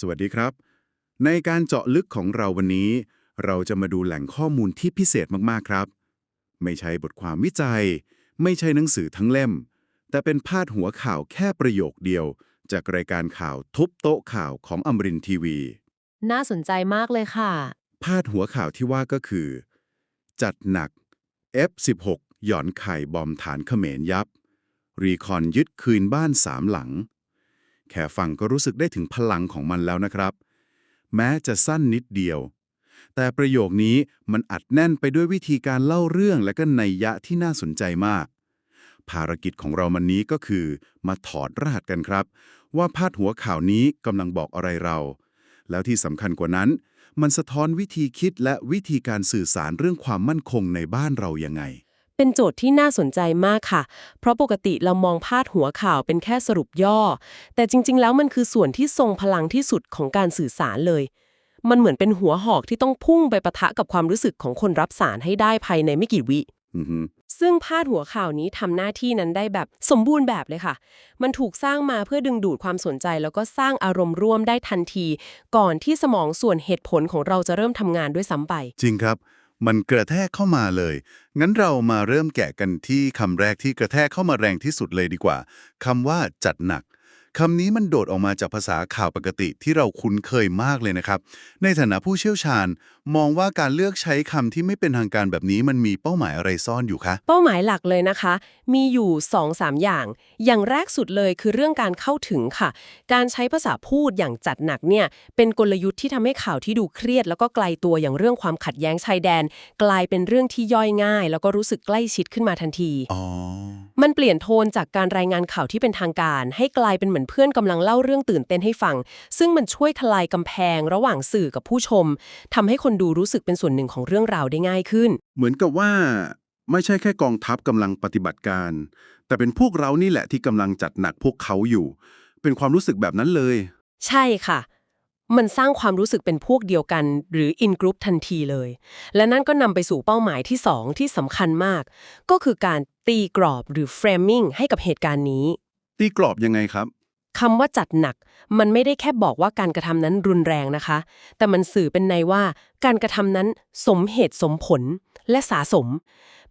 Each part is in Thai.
สวัสดีครับ ในการเจาะลึกของเราวันนี้ เราจะมาดูแหล่งข้อมูลที่พิเศษมากๆครับ ไม่ใช่บทความวิจัย ไม่ใช่หนังสือทั้งเล่ม แต่เป็นพาดหัวข่าวแค่ประโยคเดียว จากรายการข่าวทุบโต๊ะข่าวของอมรินทร์ทีวี น่าสนใจมากเลยค่ะ พาดหัวข่าวที่ว่าก็คือ จัดหนัก F16 หย่อนไข่บอมฐานเขมรยับ รีคอนยึดคืนบ้านสามหลัง แค่ฟังก็รู้สึกได้ถึงพลังของมันแล้วนะครับ แม้จะสั้นนิดเดียว แต่ประโยคนี้มันอัดแน่นไปด้วยวิธีการเล่าเรื่องและก็นัยยะที่น่าสนใจมาก ภารกิจของเรามันนี้ก็คือ มาถอดรหัสกันครับ ว่าพาดหัวข่าวนี้กำลังบอกอะไรเรา แล้วที่สำคัญกว่านั้น มันสะท้อนวิธีคิดและวิธีการสื่อสารเรื่องความมั่นคงในบ้านเรายังไง เป็นโจทย์ที่น่าสนใจมากค่ะ เพราะปกติเรามองพาดหัวข่าวเป็นแค่สรุปย่อ แต่จริง ๆ แล้วมันคือส่วนที่ทรงพลังที่สุดของการสื่อสารเลย มันเหมือนเป็นหัวหอกที่ต้องพุ่งไปปะทะกับความรู้สึกของคนรับสารให้ได้ภายในไม่กี่วิอือฮึซึ่งพาดหัวข่าวนี้ทำหน้าที่นั้นได้แบบสมบูรณ์แบบเลยค่ะ มันถูกสร้างมาเพื่อดึงดูดความสนใจ แล้วก็สร้างอารมณ์ร่วมได้ทันที ก่อนที่สมองส่วนเหตุผลของเราจะเริ่มทำงานด้วยซ้ำไป จริงครับ มันกระแทกเข้ามาเลย งั้นเรามาเริ่มแกะกันที่คำแรกที่กระแทกเข้ามาแรงที่สุดเลยดีกว่าคำว่าจัดหนัก คำนี้มันโดดออกมาจากภาษาข่าวปกติที่เราคุ้นเคยมากเลยนะครับ ในฐานะผู้เชี่ยวชาญ มองว่าการเลือกใช้คำที่ไม่เป็นทางการแบบนี้มันมีเป้าหมายอะไรซ่อนอยู่คะ เป้าหมายหลักเลยนะคะ มีอยู่ 2-3 อย่าง อย่างแรกสุดเลยคือเรื่องการเข้าถึงค่ะ การใช้ภาษาพูดอย่างจัดหนักเนี่ยเป็นกลยุทธ์ที่ทำให้ข่าวที่ดูเครียด แล้วก็ไกลตัวอย่างเรื่องความขัดแย้งชายแดน กลายเป็นเรื่องที่ย่อยง่าย แล้วก็รู้สึกใกล้ชิดขึ้นมาทันทีอ๋อมันเปลี่ยนโทนจากการรายงานข่าวที่เป็นทางการ ให้กลายเป็นเหมือนเพื่อนกำลังเล่าเรื่องตื่นเต้นให้ฟัง ซึ่งมันช่วยทลายกำแพงระหว่างสื่อกับผู้ชมทำให้คนดูรู้สึกเป็นส่วนหนึ่งของเรื่องราวได้ง่ายขึ้น เหมือนกับว่าไม่ใช่แค่กองทัพกำลังปฏิบัติการ แต่เป็นพวกเรานี่แหละที่กำลังจัดหนักพวกเขาอยู่ เป็นความรู้สึกแบบนั้นเลย ใช่ค่ะ มันสร้างความรู้สึกเป็นพวกเดียวกัน หรือ in group ทันทีเลย และนั่นก็นำไปสู่เป้าหมายที่2ที่สำคัญมาก ก็คือการตีกรอบหรือ framing ให้กับเหตุการณ์นี้ ตีกรอบยังไงครับ คำว่าจัดหนัก มันไม่ได้แค่บอกว่าการกระทำนั้นรุนแรงนะคะ แต่มันสื่อเป็นในว่าการกระทำนั้นสมเหตุสมผลและสาสม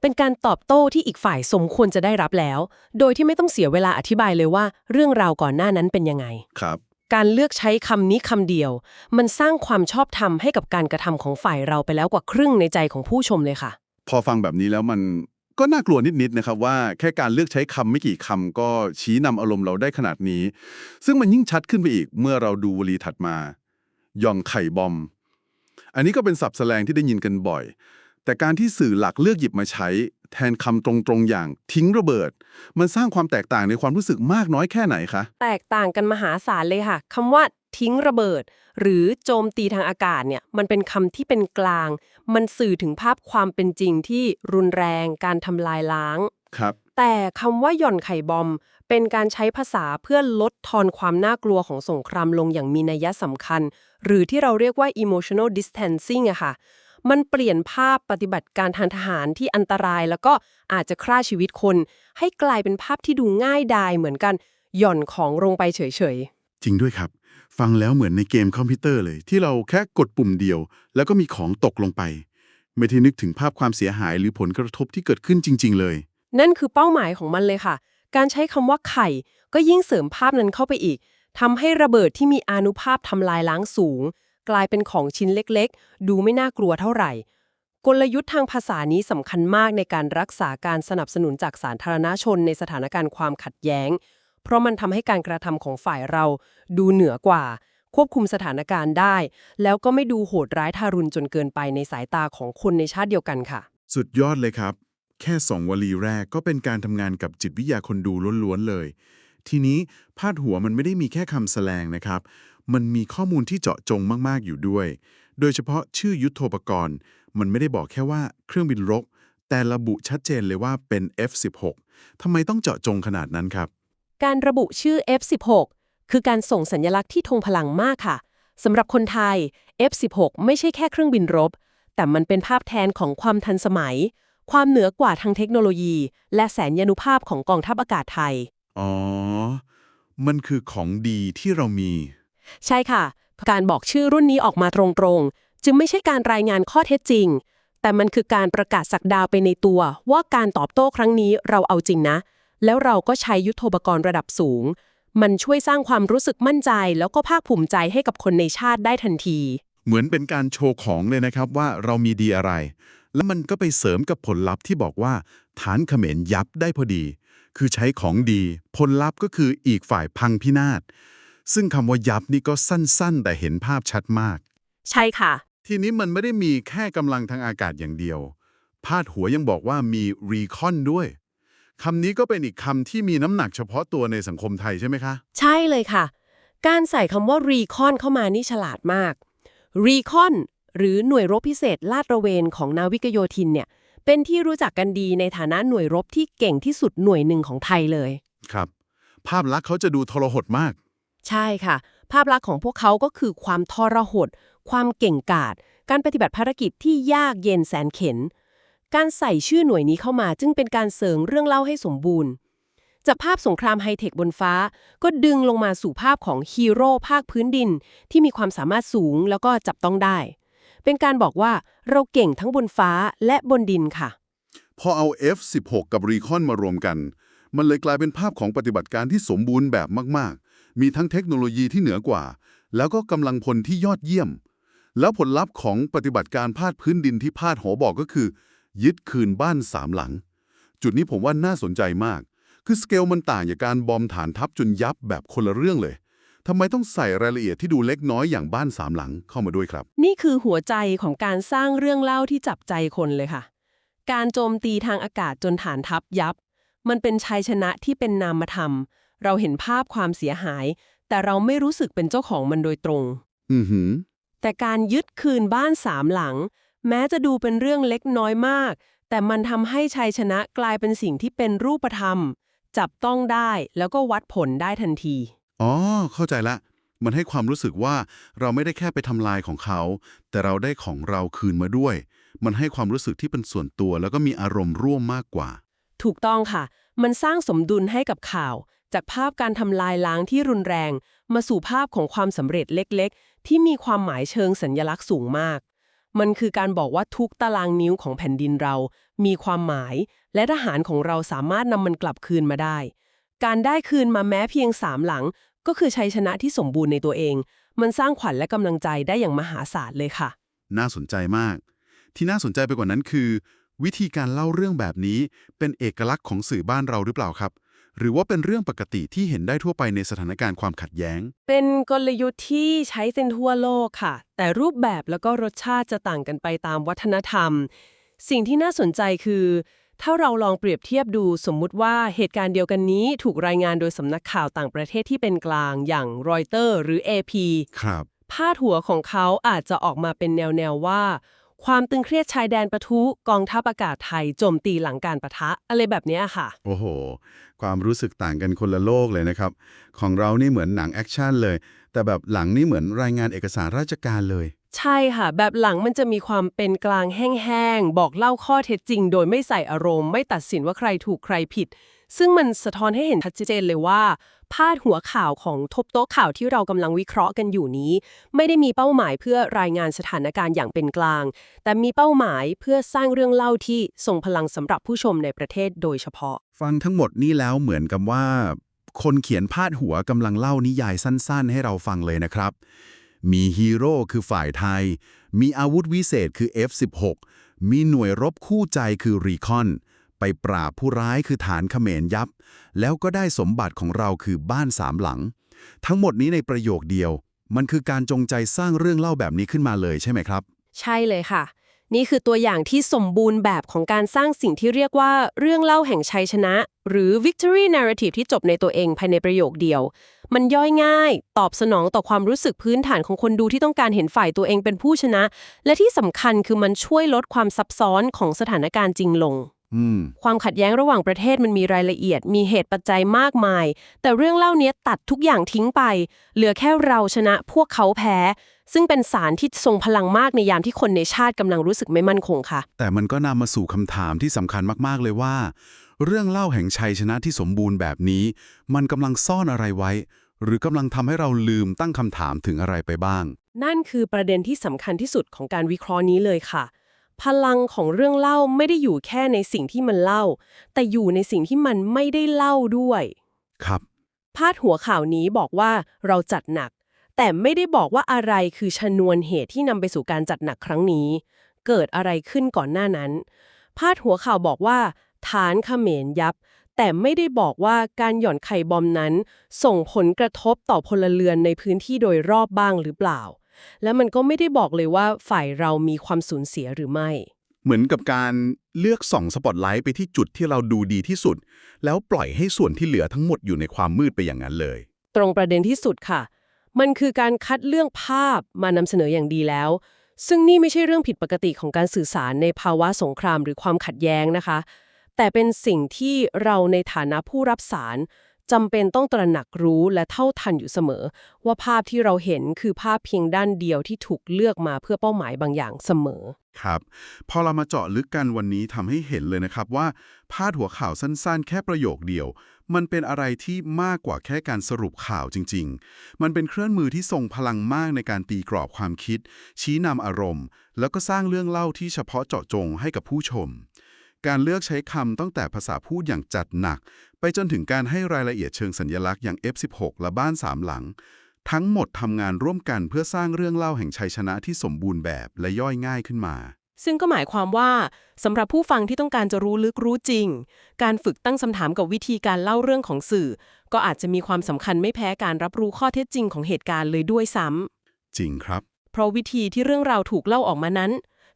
เป็นการตอบโต้ที่อีกฝ่ายสมควรจะได้รับแล้ว โดยที่ไม่ต้องเสียเวลาอธิบายเลยว่า เรื่องราวก่อนหน้านั้นเป็นยังไง ครับ การเลือกใช้คำนี้คำเดียว มันสร้างความชอบธรรมให้กับการกระทำของฝ่ายเราไปแล้วกว่าครึ่งในใจของผู้ชมเลยค่ะ พอฟังแบบนี้แล้วมัน ก็น่ากลัวนิดๆนะครับว่าแค่การเลือกใช้คำไม่กี่คำก็ชี้นำอารมณ์เราได้ขนาดนี้ ซึ่งมันยิ่งชัดขึ้นไปอีกเมื่อเราดูวลีถัดมา ย่องไข่บอม อันนี้ก็เป็นศัพท์แสลงที่ได้ยินกันบ่อย แต่การที่สื่อหลักเลือกหยิบมาใช้ แทนคำตรงๆอย่างทิ้งระเบิด มันสร้างความแตกต่างในความรู้สึกมากน้อยแค่ไหนคะ แตกต่างกันมหาศาลเลยค่ะคำว่า ทิ้งระเบิด หรือโจมตีทางอากาศเนี่ยมันเป็นคำที่เป็นกลาง มันสื่อถึงภาพความเป็นจริงที่รุนแรง การทำลายล้าง ครับ แต่คำว่าหย่อนไข่บอม เป็นการใช้ภาษาเพื่อลดทอนความน่ากลัวของสงครามลงอย่างมีนัยสำคัญ หรือที่เราเรียกว่า emotional distancing อะค่ะมันเปลี่ยนภาพปฏิบัติการทางทหารที่อันตรายแล้วก็อาจจะฆ่าชีวิตคน ให้กลายเป็นภาพที่ดูง่ายดายเหมือนกัน หย่อนของลงไปเฉยๆ จริงด้วยครับ ฟังแล้วเหมือนในเกมคอมพิวเตอร์เลย ที่เราแค่กดปุ่มเดียว แล้วก็มีของตกลงไป ไม่ได้นึกถึงภาพความเสียหายหรือผลกระทบที่เกิดขึ้นจริง ๆ เลย นั่นคือเป้าหมายของมันเลยค่ะ การใช้คำว่าไข่ ก็ยิ่งเสริมภาพนั้นเข้าไปอีกทำให้ระเบิดที่มีอานุภาพทำลายล้างสูง กลายเป็นของชิ้นเล็กๆ ดูไม่น่ากลัวเท่าไหร่ กลยุทธ์ทางภาษานี้สำคัญมากในการรักษาการสนับสนุนจากสาธารณชนในสถานการณ์ความขัดแย้ง เพราะมันทำให้การกระทำของฝ่ายเราดูเหนือกว่า ควบคุมสถานการณ์ได้ แล้วก็ไม่ดูโหดร้ายทารุณจนเกินไปในสายตาของคนในชาติเดียวกันค่ะ สุดยอดเลยครับ แค่สองวลีแรกก็เป็นการทำงานกับจิตวิทยาคนดูล้วนๆเลย ทีนี้พาดหัวมันไม่ได้มีแค่คำแสลงนะครับ มันมีข้อมูลที่เจาะจงมากๆอยู่ด้วย โดยเฉพาะชื่อยุทโธปกรณ์ มันไม่ได้บอกแค่ว่าเครื่องบินรบแต่ระบุชัดเจนเลยว่าเป็น F16 ทำไมต้องเจาะจงขนาดนั้นครับ การระบุชื่อ F16 คือการส่งสัญลักษณ์ที่ทงพลังมากค่ะสำหรับคนไทย F16 ไม่ใช่แค่เครื่องบินรบ แต่มันเป็นภาพแทนของความทันสมัย ความเหนือกว่าทางเทคโนโลยี และแสนยานุภาพของกองทัพอากาศไทย อ๋อ มันคือของดีที่เรามี ใช่ค่ะ การบอกชื่อรุ่นนี้ออกมาตรงๆ จึงไม่ใช่การรายงานข้อเท็จจริง แต่มันคือการประกาศสักดาไปในตัว ว่าการตอบโต้ครั้งนี้เราเอาจริงนะ แล้วเราก็ใช้ยุทโธปกรณ์ระดับสูง มันช่วยสร้างความรู้สึกมั่นใจ แล้วก็ภาคภูมิใจให้กับคนในชาติได้ทันที เหมือนเป็นการโชว์ของเลยนะครับว่าเรามีดีอะไร แล้วมันก็ไปเสริมกับผลลัพธ์ที่บอกว่า ฐานเขมรยับได้พอดี คือใช้ของดี ผลลัพธ์ก็คืออีกฝ่ายพังพินาศซึ่งคำว่ายับนี่ก็สั้นๆ แต่เห็นภาพชัดมาก ใช่ค่ะ ทีนี้มันไม่ได้มีแค่กำลังทางอากาศอย่างเดียว พาดหัวยังบอกว่ามีรีคอนด้วย คำนี้ก็เป็นอีกคำที่มีน้ำหนักเฉพาะตัวในสังคมไทยใช่ไหมคะ ใช่เลยค่ะ การใส่คำว่า recon เข้ามานี่ฉลาดมาก recon หรือหน่วยรบพิเศษลาดตระเวนของนาวิกโยธินเนี่ย เป็นที่รู้จักกันดีในฐานะหน่วยรบที่เก่งที่สุดหน่วยหนึ่งของไทยเลย ครับ ภาพลักษณ์เขาจะดูทรหดมาก ใช่ค่ะ ภาพลักษณ์ของพวกเขาก็คือความทรหด ความเก่งกาจ การปฏิบัติภารกิจที่ยากเย็นแสนเข็น การใส่ชื่อหน่วยนี้เข้ามาจึงเป็นการเสริมเรื่องเล่าให้สมบูรณ์ จากภาพสงครามไฮเทคบนฟ้า ก็ดึงลงมาสู่ภาพของฮีโร่ภาคพื้นดิน ที่มีความสามารถสูงแล้วก็จับต้องได้ เป็นการบอกว่าเราเก่งทั้งบนฟ้าและบนดินค่ะ พอเอา F16 กับ Recon มารวมกัน มันเลยกลายเป็นภาพของปฏิบัติการที่สมบูรณ์แบบมากๆ มีทั้งเทคโนโลยีที่เหนือกว่า แล้วก็กำลังพลที่ยอดเยี่ยม แล้วผลลัพธ์ของปฏิบัติการพาดพื้นดินที่พาดหอบอกก็คือ ยึดคืนบ้านสามหลัง จุดนี้ผมว่าน่าสนใจมาก คือสเกลมันต่างจากการบอมฐานทัพจนยับแบบคนละเรื่องเลยทำไมต้องใส่รายละเอียดที่ดูเล็กน้อยอย่างบ้านสามหลังเข้ามาด้วยครับ นี่คือหัวใจของการสร้างเรื่องเล่าที่จับใจคนเลยค่ะ การโจมตีทางอากาศจนฐานทัพยับ มันเป็นชัยชนะที่เป็นนามธรรม เราเห็นภาพความเสียหาย แต่เราไม่รู้สึกเป็นเจ้าของมันโดยตรง อือหือแต่การยึดคืนบ้านสามหลัง แม้จะดูเป็นเรื่องเล็กน้อยมาก แต่มันทำให้ชัยชนะกลายเป็นสิ่งที่เป็นรูปธรรม จับต้องได้แล้วก็วัดผลได้ทันที อ๋อ เข้าใจละ มันให้ความรู้สึกว่าเราไม่ได้แค่ไปทำลายของเขา แต่เราได้ของเราคืนมาด้วย มันให้ความรู้สึกที่เป็นส่วนตัว แล้วก็มีอารมณ์ร่วมมากกว่า ถูกต้องค่ะ มันสร้างสมดุลให้กับข่าว จากภาพการทำลายล้างที่รุนแรง มาสู่ภาพของความสำเร็จเล็ก ๆ ที่มีความหมายเชิงสัญญลักษณ์สูงมาก มันคือการบอกว่าทุกตารางนิ้วของแผ่นดินเรา มีความหมาย และทหารของเราสามารถนำมันกลับคืนมาได้ การได้คืนมาแม้เพียงสามหลัง ก็คือชัยชนะที่สมบูรณ์ในตัวเอง มันสร้างขวัญและกำลังใจได้อย่างมหาศาลเลยค่ะ น่าสนใจมาก ที่น่าสนใจไปกว่านั้นคือ วิธีการเล่าเรื่องแบบนี้เป็นเอกลักษณ์ของสื่อบ้านเราหรือเปล่าครับ หรือว่าเป็นเรื่องปกติที่เห็นได้ทั่วไปในสถานการณ์ความขัดแย้ง เป็นกลยุทธ์ที่ใช้เส้นทั่วโลกค่ะ แต่รูปแบบแล้วก็รสชาติจะต่างกันไปตามวัฒนธรรม สิ่งที่น่าสนใจคือ ถ้าเราลองเปรียบเทียบดูสมมุติว่าเหตุการณ์เดียวกันนี้ถูกรายงานโดยสำนักข่าวต่างประเทศที่เป็นกลางอย่างรอยเตอร์หรือ AP ครับพาดหัวของเขาอาจจะออกมาเป็นแนวๆว่า ความตึงเครียดชายแดนปะทุกองทัพอากาศไทยโจมตีหลังการประทะอะไรแบบนี้ค่ะ โอ้โห ความรู้สึกต่างกันคนละโลกเลยนะครับ ของเรานี่เหมือนหนังแอคชั่นเลย แต่แบบหลังนี่เหมือนรายงานเอกสารราชการเลย ใช่ค่ะ แบบหลังมันจะมีความเป็นกลางแห้งๆ บอกเล่าข้อเท็จจริง โดยไม่ใส่อารมณ์ไม่ตัดสินว่าใครถูกใครผิด ซึ่งมันสะท้อนให้เห็นชัดเจนเลยว่า พาดหัวข่าวของทบโต๊ะข่าวที่เรากำลังวิเคราะห์กันอยู่นี้ ไม่ได้มีเป้าหมายเพื่อรายงานสถานการณ์อย่างเป็นกลาง แต่มีเป้าหมายเพื่อสร้างเรื่องเล่าที่ทรงพลังสำหรับผู้ชมในประเทศโดยเฉพาะ ฟังทั้งหมดนี่แล้วเหมือนกับว่า คนเขียนพาดหัวกำลังเล่านิยายสั้น ๆ ให้เราฟังเลยนะครับ มีฮีโร่คือฝ่ายไทย มีอาวุธวิเศษคือ F16 มีหน่วยรบคู่ใจคือรีคอน ไปปราบผู้ร้ายคือฐานเขมรยับ แล้วก็ได้สมบัติของเราคือบ้านสามหลัง ทั้งหมดนี้ในประโยคเดียว มันคือการจงใจสร้างเรื่องเล่าแบบนี้ขึ้นมาเลยใช่ไหมครับ ใช่เลยค่ะ นี่คือตัวอย่างที่สมบูรณ์แบบของการสร้างสิ่งที่เรียกว่าเรื่องเล่าแห่งชัยชนะ หรือ victory narrative ที่จบในตัวเองภายในประโยคเดียว มันย่อยง่าย ตอบสนองต่อความรู้สึกพื้นฐานของคนดูที่ต้องการเห็นฝ่ายตัวเองเป็นผู้ชนะ และที่สำคัญคือมันช่วยลดความซับซ้อนของสถานการณ์จริงลงอืมความขัดแย้งระหว่างประเทศมันมีรายละเอียด มีเหตุปัจจัยมากมาย แต่เรื่องเล่าเนี้ยตัดทุกอย่างทิ้งไป เหลือแค่เราชนะพวกเขาแพ้ ซึ่งเป็นสารที่ทรงพลังมากในยามที่คนในชาติกำลังรู้สึกไม่มั่นคงค่ะ แต่มันก็นำมาสู่คำถามที่สำคัญมากๆเลยว่า เรื่องเล่าแห่งชัยชนะที่สมบูรณ์แบบนี้ มันกำลังซ่อนอะไรไว้ หรือกำลังทำให้เราลืมตั้งคำถามถึงอะไรไปบ้าง นั่นคือประเด็นที่สำคัญที่สุดของการวิเคราะห์นี้เลยค่ะ พลังของเรื่องเล่าไม่ได้อยู่แค่ในสิ่งที่มันเล่า แต่อยู่ในสิ่งที่มันไม่ได้เล่าด้วย ครับ พาดหัวข่าวนี้บอกว่าเราจัดหนัก แต่ไม่ได้บอกว่าอะไรคือชนวนเหตุที่นำไปสู่การจัดหนักครั้งนี้ เกิดอะไรขึ้นก่อนหน้านั้น พาดหัวข่าวบอกว่า ฐานเขมรยับ แต่ไม่ได้บอกว่าการหย่อนไข่บอมนั้น ส่งผลกระทบต่อพลเรือนในพื้นที่โดยรอบบ้างหรือเปล่า และมันก็ไม่ได้บอกเลยว่าฝ่ายเรามีความสูญเสียหรือไม่ เหมือนกับการเลือกส่องสปอตไลท์ไปที่จุดที่เราดูดีที่สุด แล้วปล่อยให้ส่วนที่เหลือทั้งหมดอยู่ในความมืดไปอย่างนั้นเลย ตรงประเด็นที่สุดค่ะ มันคือการคัดเรื่องภาพมานำเสนออย่างดีแล้วซึ่งนี่ไม่ใช่เรื่องผิดปกติของการสื่อสารในภาวะสงครามหรือความขัดแย้งนะคะ แต่เป็นสิ่งที่เราในฐานะผู้รับสารจำเป็นต้องตระหนักรู้และเท่าทันอยู่เสมอ ว่าภาพที่เราเห็นคือภาพเพียงด้านเดียวที่ถูกเลือกมาเพื่อเป้าหมายบางอย่างเสมอ ครับ พอเรามาเจาะลึกกันวันนี้ทำให้เห็นเลยนะครับว่าพาดหัวข่าวสั้นๆ แค่ประโยคเดียว มันเป็นอะไรที่มากกว่าแค่การสรุปข่าวจริง ๆ มันเป็นเครื่องมือที่ทรงพลังมากในการตีกรอบความคิด ชี้นำอารมณ์ แล้วก็สร้างเรื่องเล่าที่เฉพาะเจาะจงให้กับผู้ชม การเลือกใช้คำตั้งแต่ภาษาพูดอย่างจัดหนัก ไปจนถึงการให้รายละเอียดเชิงสัญญลักษณ์อย่าง F16 และบ้านสามหลัง ทั้งหมดทำงานร่วมกันเพื่อสร้างเรื่องเล่าแห่งชัยชนะที่สมบูรณ์แบบและย่อยง่ายขึ้นมาซึ่งก็หมายความว่าสำหรับผู้ฟังที่ต้องการจะรู้ลึกรู้จริง การฝึกตั้งคำถามกับวิธีการเล่าเรื่องของสื่อ ก็อาจจะมีความสำคัญไม่แพ้การรับรู้ข้อเท็จจริงของเหตุการณ์เลยด้วยซ้ำจริงครับ เพราะวิธีที่เรื่องราวถูกเล่าออกมานั้น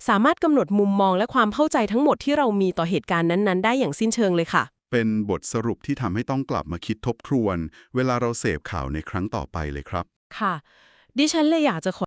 สามารถกำหนดมุมมองและความเข้าใจทั้งหมดที่เรามีต่อเหตุการณ์นั้น ๆ ได้อย่างสิ้นเชิงเลยค่ะ เป็นบทสรุปที่ทำให้ต้องกลับมาคิดทบทวน เวลาเราเสพข่าวในครั้งต่อไปเลยครับ ค่ะ ดิฉันเลยอยากจะขอ